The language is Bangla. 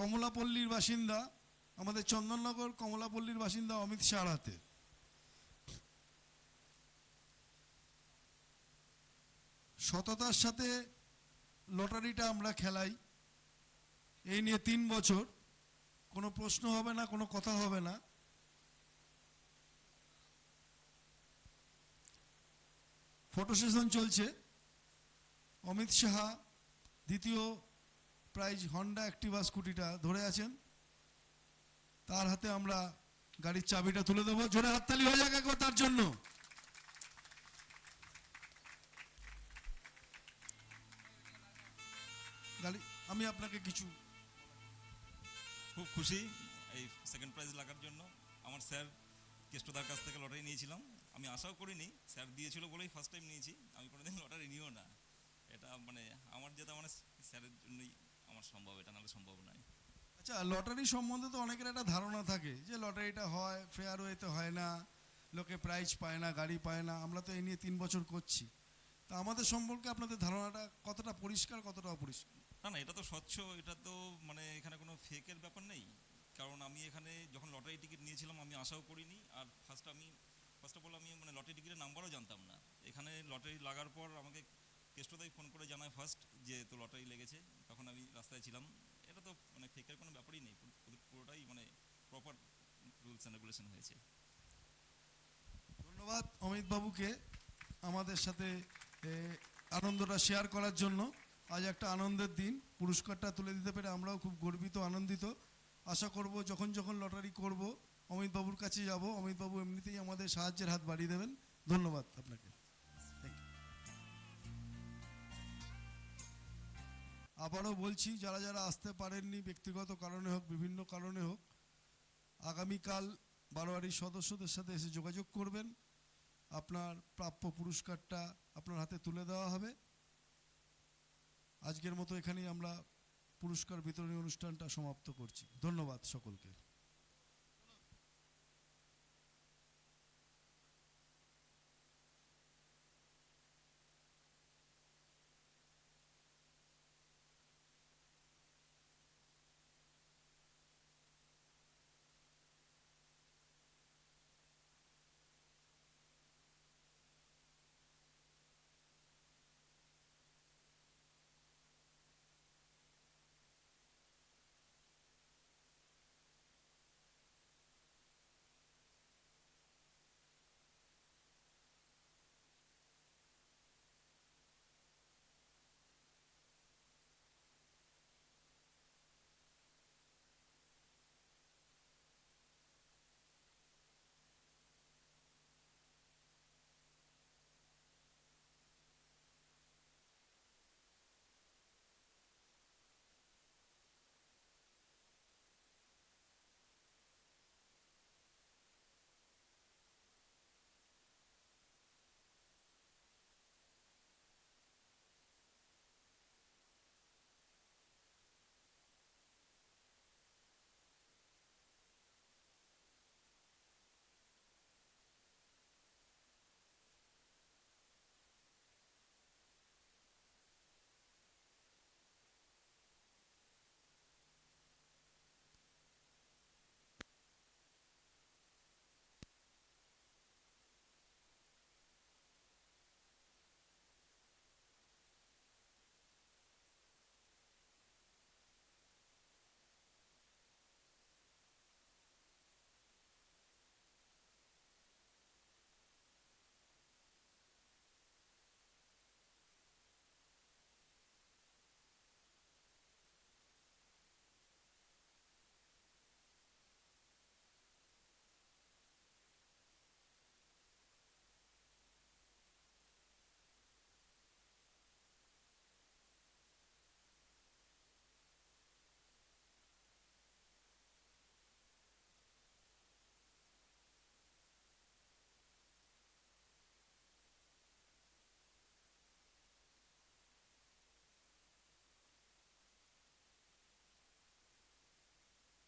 কমলাপল্লীর বাসিন্দা, আমাদের চন্দননগর কমলাপল্লীর বাসিন্দা অমিত হাতে। সততার সাথে লটারিটা আমরা খেলাই। এই নিয়ে তিন বছর। কোনো প্রশ্ন হবে না, কোনো কথা হবে না। ফটো সেশন চলছে। অমিত সাহা দ্বিতীয় প্রাইজ হন্ডা অ্যাক্টিভা স্কুটিটা ধরে আছেন। তার হাতে আমরা গাড়ির চাবিটা তুলে দেবো। জোরে হাততালি হয়ে যাক একবার তার জন্য। গাড়ি, আমি আপনাকে কিছু খুব খুশি এই সেকেন্ড প্রাইজ লাগার জন্য। আমার স্যার কেষ্টদার কাছ থেকে লটারি নিয়েছিলাম। আমি আশাও করিনি, স্যার দিয়েছিল বলেই ফার্স্ট টাইম নিয়েছি। আমি কোনোদিন লটারি নিও না। এটা মানে আমার যেটা মানে স্যারের জন্যই আমার সম্ভব এটা নাহলে সম্ভব নয় আচ্ছা লটারি সম্বন্ধে তো অনেকের একটা ধারণা থাকে যে লটারিটা হয় ফেয়ার ওয়েতে হয় না লোকে প্রাইজ পায় না গাড়ি পায় না আমরা তো এই নিয়ে তিন বছর করছি। তা আমাদের সম্পর্কে আপনাদের ধারণাটা কতটা পরিষ্কার কতটা অপরিষ্কার? না না এটা তো স্বচ্ছ এটা তো মানে এখানে কোনো ফেকের ব্যাপার নেই। কারণ আমি এখানে যখন লটারি টিকিট নিয়েছিলাম আমি আশাও করিনি। আর ফার্স্ট আমি ফার্স্ট অফ অল আমি মানে লটারি টিকিটের নাম্বারও জানতাম না। এখানে লটারি লাগার পর আমাকে কেষ্টদাই ফোন করে জানায় ফার্স্ট যে তো লটারি লেগেছে। তখন আমি রাস্তায় ছিলাম, এটা তো মানে ফেকের কোনো ব্যাপারই নেই, পুরো- পুরোটাই মানে প্রপার রুলস অ্যান্ড রেগুলেশন হয়েছে। ধন্যবাদ অমিত বাবুকে আমাদের সাথে আনন্দটা শেয়ার করার জন্য। আজ একটা আনন্দের দিন, পুরস্কারটা তুলে দিতে পেরে আমরাও খুব গর্বিত, আনন্দিত। আশা করব যখন যখন লটারি করব, অমিত বাবুর কাছে যাব। অমিত বাবু এমনিতেই আমাদের সাহায্যের হাত বাড়িয়ে দেবেন। ধন্যবাদ আপনাকে। আবারও বলছি, যারা যারা আসতে পারেননি, ব্যক্তিগত কারণে হোক, বিভিন্ন কারণে হোক, আগামীকাল বারোয়ারির সদস্যদের সাথে এসে যোগাযোগ করবেন। আপনার প্রাপ্য পুরস্কারটা আপনার হাতে তুলে দেওয়া হবে। আজকের মতো এখানেই আমরা পুরস্কার বিতরণী অনুষ্ঠানটা সমাপ্ত করছি। ধন্যবাদ সকলকে।